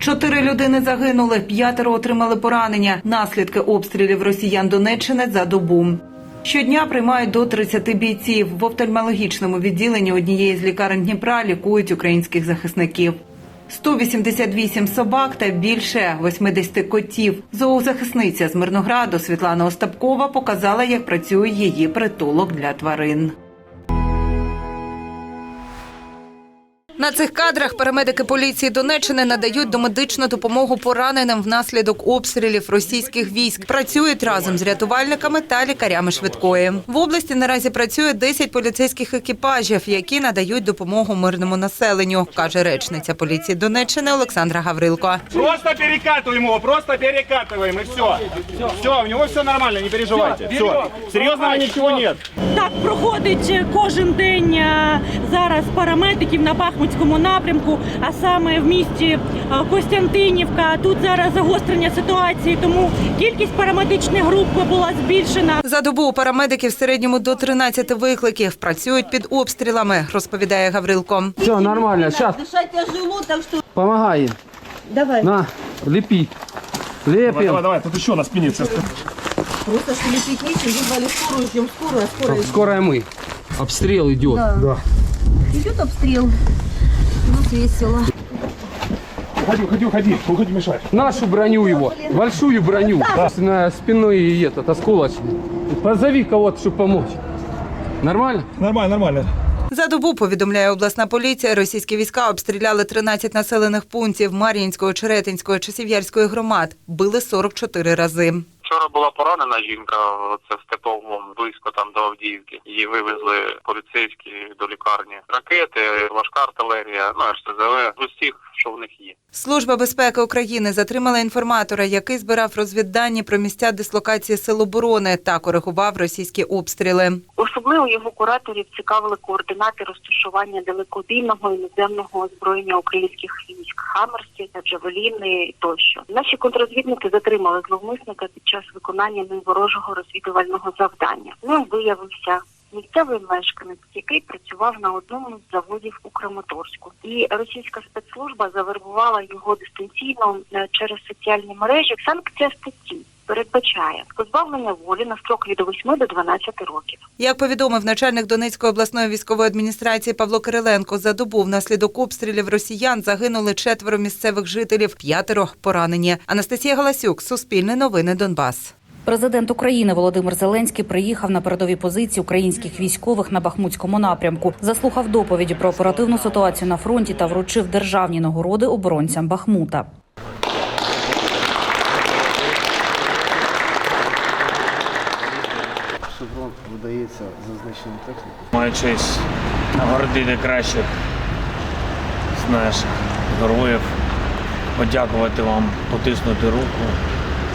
Чотири людини загинули, п'ятеро отримали поранення. Наслідки обстрілів росіян Донеччини за добу. Щодня приймають до 30 бійців. В офтальмологічному відділенні однієї з лікарень Дніпра лікують українських захисників. 188 собак та більше 80 котів. Зоозахисниця з Мирнограду Світлана Остапкова показала, як працює її притулок для тварин. На цих кадрах парамедики поліції Донеччини надають домедичну допомогу пораненим внаслідок обстрілів російських військ. Працюють разом з рятувальниками та лікарями швидкої. В області наразі працює 10 поліцейських екіпажів, які надають допомогу мирному населенню, каже речниця поліції Донеччини Олександра Гаврилко. Просто перекатываем его, просто перекатываем и все. Все, у него все нормально, не переживайте. Все, серьезного ничего нет. Так проходить кожен день е, зараз парамедиків на Бахмутському напрямку, а саме в місті е, Костянтинівка. Тут зараз загострення ситуації, тому кількість парамедичних груп була збільшена. За добу у парамедиків в середньому до 13 викликів працюють під обстрілами, розповідає Гаврилко. Все, нормально, сейчас, Дышать тяжело, так что помогай. давай. На, лепи. Давай, Лепим. давай, давай, тут еще на спине все. Просто что лепить нечем, вызвали скорую, ждем скорую, а скорая Скорая мы. Обстрел идет. идет обстрел. У нас весело. Уходи, уходи, уходи, уходи мешать. Нашу броню его, большую броню. На спиной этот осколочный. Позови кого-то, чтобы помочь. Нормально? Нормально, нормально. За добу, повідомляє обласна поліція, російські війська обстріляли 13 населених пунктів Мар'їнської, Черетинської, Часів'ярської громад. Били 44 рази. Вчора була поранена жінка, це в Степовому, близько там до Авдіївки. Її вивезли поліцейські до лікарні. Ракети, важка артилерія, ну РСЗВ, з усіх, що в них є. Служба безпеки України затримала інформатора, який збирав розвіддані про місця дислокації сил оборони та коригував російські обстріли. Особливо його кураторів цікавили координати розташування далекобійного іноземного озброєння українських військ Хамерсі, Джавеліни тощо. Наші контрозвідники затримали зловмисника під час виконання ним ворожого розвідувального завдання. Ним виявився місцевий мешканець, який працював на одному з заводів у Краматорську. І російська спецслужба завербувала його дистанційно е, через соціальні мережі. Санкція статті передбачає позбавлення волі на строк від 8 до 12 років. Як повідомив начальник Донецької обласної військової адміністрації Павло Кириленко, за добу внаслідок обстрілів росіян загинули четверо місцевих жителів, п'ятеро поранені. Анастасія Галасюк, Суспільне новини Донбас. Президент України Володимир Зеленський приїхав на передові позиції українських військових на Бахмутському напрямку, заслухав доповіді про оперативну ситуацію на фронті та вручив державні нагороди оборонцям Бахмута. Шеврон видається за знищеним технікою. Маю честь нагородити кращих з наших героїв, подякувати вам, потиснути руку,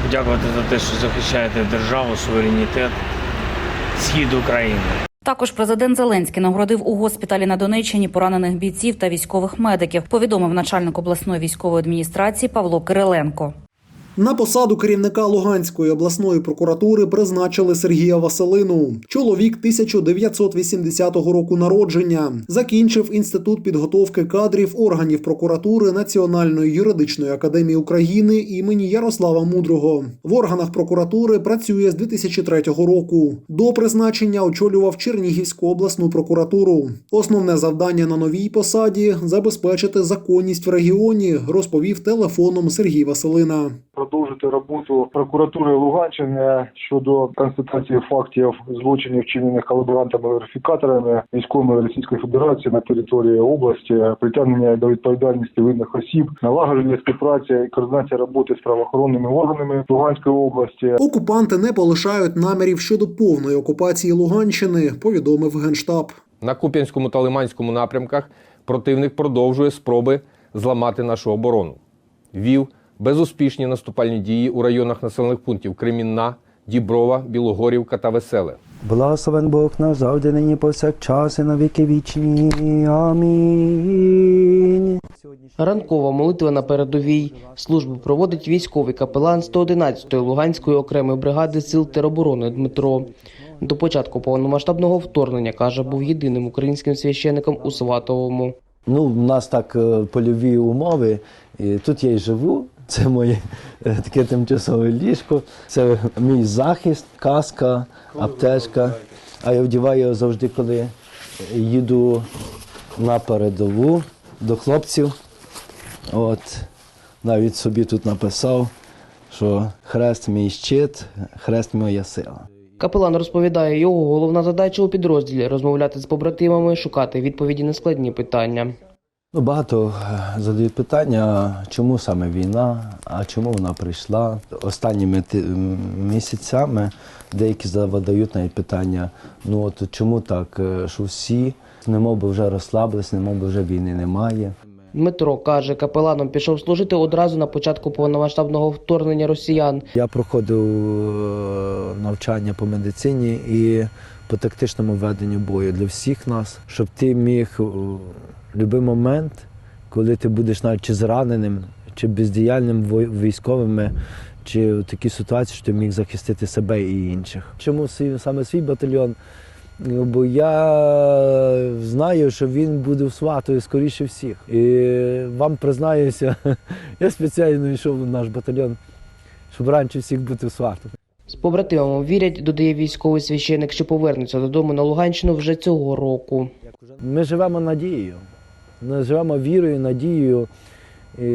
подякувати за те, що захищаєте державу, суверенітет, схід України. Також президент Зеленський нагородив у госпіталі на Донеччині поранених бійців та військових медиків. Повідомив начальник обласної військової адміністрації Павло Кириленко. На посаду керівника Луганської обласної прокуратури призначили Сергія Василину. Чоловік 1980 року народження. Закінчив інститут підготовки кадрів органів прокуратури Національної юридичної академії України імені Ярослава Мудрого. В органах прокуратури працює з 2003 року. До призначення очолював Чернігівську обласну прокуратуру. Основне завдання на новій посаді забезпечити законність в регіоні, розповів телефоном Сергій Василина. Продовжити роботу прокуратури Луганщини щодо констатації фактів злочинів, вчинених колаборантами-верифікаторами військовими Російської Федерації на території області, притягнення до відповідальності винних осіб, налагодження співпраці і координація роботи з правоохоронними органами Луганської області. Окупанти не полишають намірів щодо повної окупації Луганщини, повідомив генштаб. На Куп'янському та Лиманському напрямках противник продовжує спроби зламати нашу оборону. Вів безуспішні наступальні дії у районах населених пунктів Кремінна, Діброва, Білогорівка та Веселе. Благословен Бог назавжди нині повсякчас і на віки вічні. Амінь. Ранкова молитва на передовій. Службу проводить військовий капелан 111-ї Луганської окремої бригади сил тероборони Дмитро. До початку повномасштабного вторгнення, каже, був єдиним українським священником у Сватовому. Ну, у нас так е, польові умови. І тут я і живу. Це моє е, таке тимчасове ліжко. Це мій захист, каска, аптечка. А я вдіваю його завжди, коли їду на передову до хлопців. От навіть собі тут написав, що хрест мій щит, хрест моя сила. Капелан розповідає, його головна задача у підрозділі розмовляти з побратимами, шукати відповіді на складні питання. Ну, багато е, задають питання, чому саме війна, а чому вона прийшла. Останніми місяцями деякі задають навіть питання: ну от чому так, е, що всі немов би вже розслабились, немов би вже війни немає. Дмитро каже, капеланом пішов служити одразу на початку повномасштабного вторгнення росіян. Я проходив е, навчання по медицині і по тактичному веденню бою для всіх нас, щоб ти міг будь-який момент, коли ти будеш навіть чи зраненим, чи бездіяльним вой- військовим, чи в такій ситуації, що ти міг захистити себе і інших. Чому саме свій батальйон? Ну, Бо я знаю, що він буде в сватою скоріше всіх. І вам признаюся, я спеціально йшов в наш батальйон, щоб раніше всіх бути в свату. З побратимами вірять, додає військовий священик, що повернеться додому на Луганщину вже цього року. Ми живемо надією. Живемо вірою, надією. І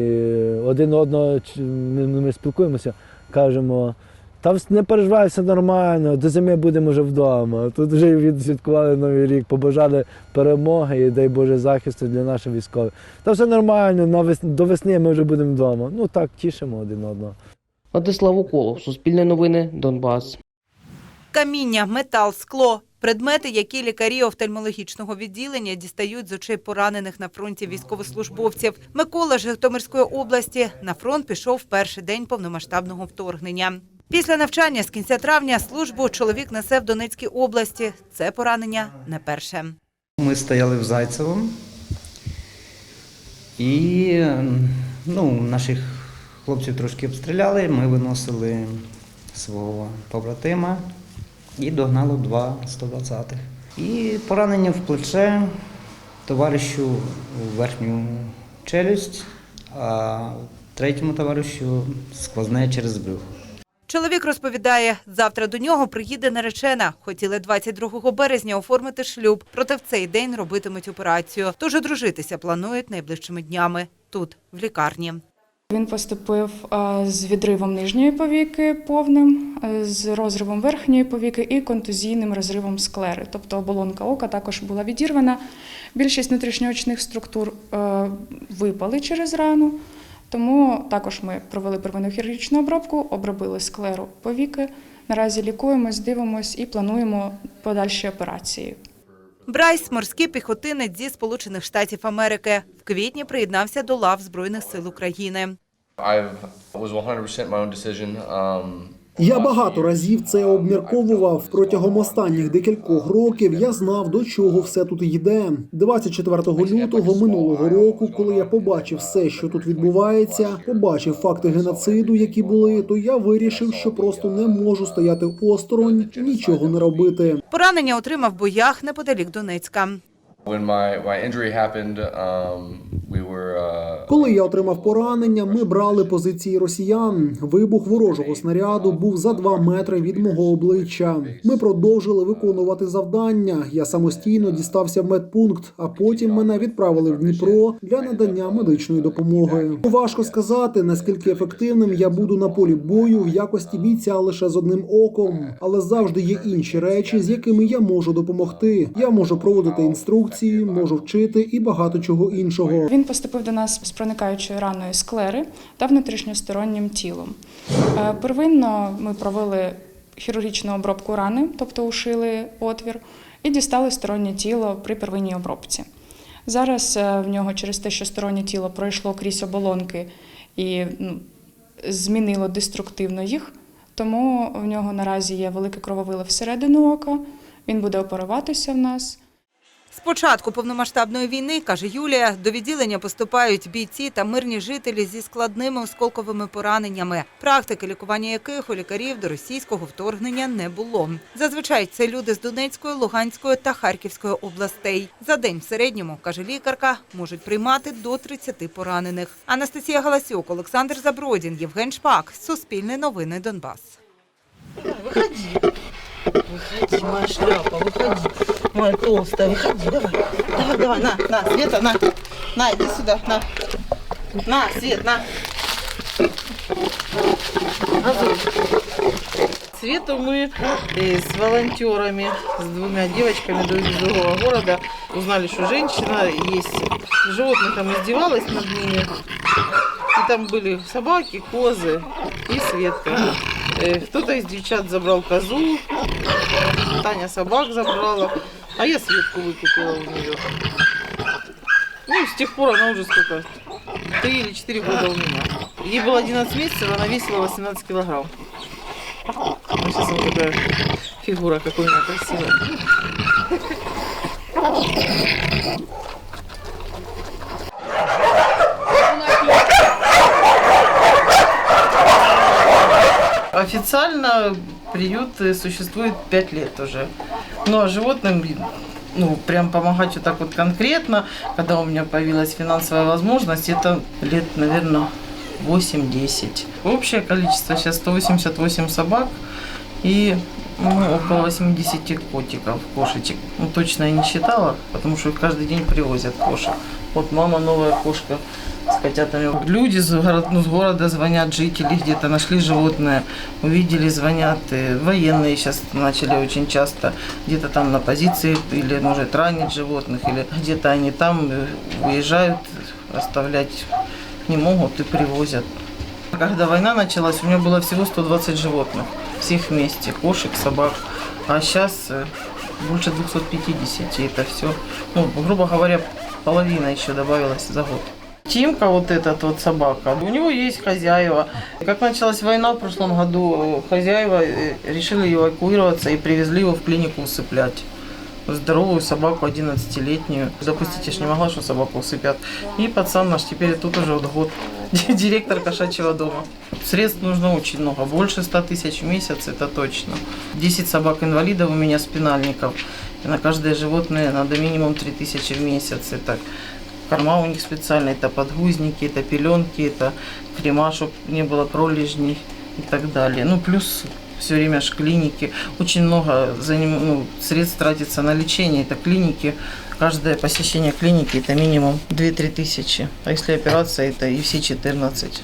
один одного ми, ми спілкуємося, кажемо, та не переживай, все нормально, до зими будемо вже вдома. Тут вже відсвяткували Новий рік, побажали перемоги і дай Боже захисту для наших військових. Та все нормально, на вес... до весни ми вже будемо вдома. Ну так, тішимо один одного. Владислав Уколов, Суспільне новини, Донбас. Каміння, метал, скло предмети, які лікарі офтальмологічного відділення дістають з очей поранених на фронті військовослужбовців. Микола Житомирської області на фронт пішов в перший день повномасштабного вторгнення. Після навчання з кінця травня службу чоловік несе в Донецькій області. Це поранення не перше. Ми стояли в Зайцевому і ну, наших хлопців трошки обстріляли, ми виносили свого побратима і догнало два 120-х. І поранення в плече, товаришу у верхню челюсть, а третьому товаришу сквозне через брюхо. Чоловік розповідає, завтра до нього приїде наречена. Хотіли 22 березня оформити шлюб, проте в цей день робитимуть операцію. Тож одружитися планують найближчими днями тут, в лікарні. Він поступив е, з відривом нижньої повіки повним, е, з розривом верхньої повіки і контузійним розривом склери. Тобто оболонка ока також була відірвана. Більшість внутрішньоочних структур е, випали через рану. Тому також ми провели первинну хірургічну обробку, обробили склеру повіки. Наразі лікуємось, дивимось і плануємо подальші операції. Брайс – морський піхотинець зі Сполучених Штатів Америки. В квітні приєднався до лав Збройних сил України. I was 100% my own decision. Я багато разів це обмірковував протягом останніх декількох років. Я знав до чого все тут йде. 24 лютого минулого року, коли я побачив все, що тут відбувається, побачив факти геноциду, які були, то я вирішив, що просто не можу стояти осторонь, нічого не робити. Поранення отримав в боях неподалік Донецька. when my, my injury happened, um, Коли я отримав поранення, ми брали позиції росіян. Вибух ворожого снаряду був за два метри від мого обличчя. Ми продовжили виконувати завдання. Я самостійно дістався в медпункт, а потім мене відправили в Дніпро для надання медичної допомоги. Важко сказати, наскільки ефективним я буду на полі бою в якості бійця лише з одним оком, але завжди є інші речі, з якими я можу допомогти. Я можу проводити інструкції, можу вчити і багато чого іншого. Він поступив до нас з проникаючою раною склери та внутрішньостороннім тілом. Е, Первинно ми провели хірургічну обробку рани, тобто ушили отвір, і дістали стороннє тіло при первинній обробці. Зараз е, в нього через те, що стороннє тіло пройшло крізь оболонки і ну, змінило деструктивно їх, тому в нього наразі є велике крововило всередину ока. Він буде оперуватися в нас. З початку повномасштабної війни, каже Юлія, до відділення поступають бійці та мирні жителі зі складними осколковими пораненнями, практики лікування яких у лікарів до російського вторгнення не було. Зазвичай це люди з Донецької, Луганської та Харківської областей. За день в середньому, каже лікарка, можуть приймати до 30 поранених. Анастасія Галасюк, Олександр Забродін, Євген Шпак. Суспільне новини Донбас. Выходи. Выходи, моя шляпа, выходи. Моя толстая, выходи, давай. Давай, давай, на, на, Света, на. На, иди сюда, на. На, Свет, на. Азов. Свету мы э, с волонтерами, с двумя девочками из другого города узнали, что женщина есть. Животных там издевалась над ними. И там были собаки, козы и Светка. Э, Кто-то из девчат забрал козу, Таня собак забрала, а я Светку выкупила у нее. Ну, с тех пор она уже сколько? Три или четыре года у меня. Ей было 11 месяцев, она весила 18 килограмм. Ну, сейчас она такая фигура, какой меня красивая. Официально приют существует 5 лет уже. Но животным ну, прям помогать вот так вот конкретно, когда у меня появилась финансовая возможность, это лет, наверное, 8-10. Общее количество сейчас 188 собак и ну, около 80 котиков, кошечек. Ну, точно я не считала, потому что каждый день привозят кошек. Вот мама новая кошка с котятами. Люди с города, ну, с города звонят, жители где-то нашли животное, увидели, звонят. И военные сейчас начали очень часто где-то там на позиции или может ранить животных, или где-то они там э, уезжают, оставлять не могут и привозят. Когда война началась, у меня было всего 120 животных, всех вместе, кошек, собак. А сейчас больше 250, и это все, ну, грубо говоря, половина еще добавилась за год. Тимка, вот этот вот собака, у него есть хозяева. Как началась война в прошлом году, хозяева э, решили эвакуироваться и привезли его в клинику усыплять. Здоровую собаку 11-летнюю. Допустить я ж не могла, что собаку усыпят. И пацан наш теперь тут уже вот год директор кошачьего дома. Средств нужно очень много, больше 100 тысяч в месяц, это точно. 10 собак-инвалидов у меня спинальников. И на каждое животное надо минимум 3 тысячи в месяц. Это корма у них специальные, это подгузники, это пеленки, это крема, чтобы не было пролежней и так далее. Ну, плюс все время ж клиники. Очень много за ним, ну, средств тратится на лечение. Это клиники. Каждое посещение клиники это минимум 2-3 тысячи. А если операция, это и все 14.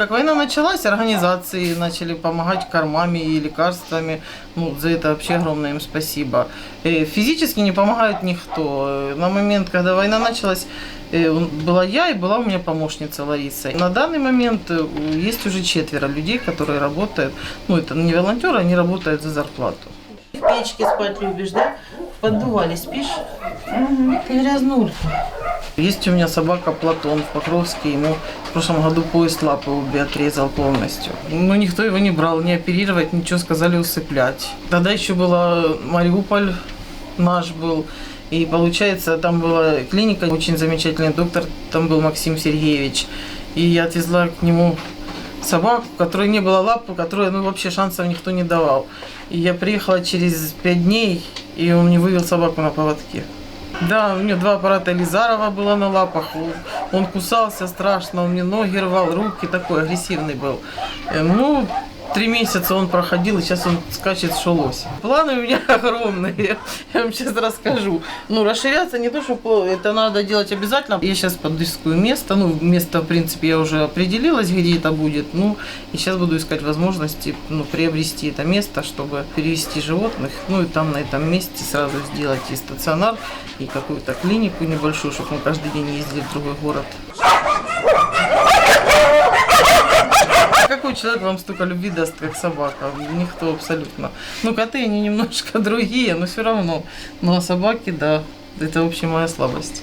Как война началась, организации начали помогать кормами и лекарствами. Ну, за это вообще огромное им спасибо. Э, Физически не помогает никто. Э, На момент, когда война началась, э, была я и была у меня помощница Лариса. На данный момент есть уже четверо людей, которые работают. Ну, это не волонтеры, они работают за зарплату. В печке спать любишь, да? В поддувале спишь? Ты грязнулька. Есть у меня собака Платон в Покровске. Ему в прошлом году пояс лапы обе отрезал полностью. Но никто его не брал, не оперировать, ничего, сказали усыплять. Тогда еще была Мариуполь наш был. И получается, там была клиника, очень замечательный доктор, там был Максим Сергеевич. И я отвезла к нему собаку, которой не было лап, которой ну, вообще шансов никто не давал. И я приехала через пять дней, и он мне вывел собаку на поводке. Да, у него два аппарата Лизарова было на лапах. Он кусался страшно, он мне ноги рвал, руки, такой агрессивный был. Э, Ну, три месяца он проходил, и сейчас он скачет что лось. Планы у меня огромные, я вам сейчас расскажу. Ну, расширяться не то, что это надо делать обязательно. Я сейчас подыскаю место, ну, место, в принципе, я уже определилась, где это будет. Ну, и сейчас буду искать возможности, ну, приобрести это место, чтобы перевести животных. Ну, и там на этом месте сразу сделать и стационар, и какую-то клинику небольшую, чтобы мы каждый день ездили в другой город. Какой человек вам столько любви даст, как собака? Никто абсолютно. Ну, коты, они немножко другие, но все равно. Ну, а собаки, да, это вообще моя слабость.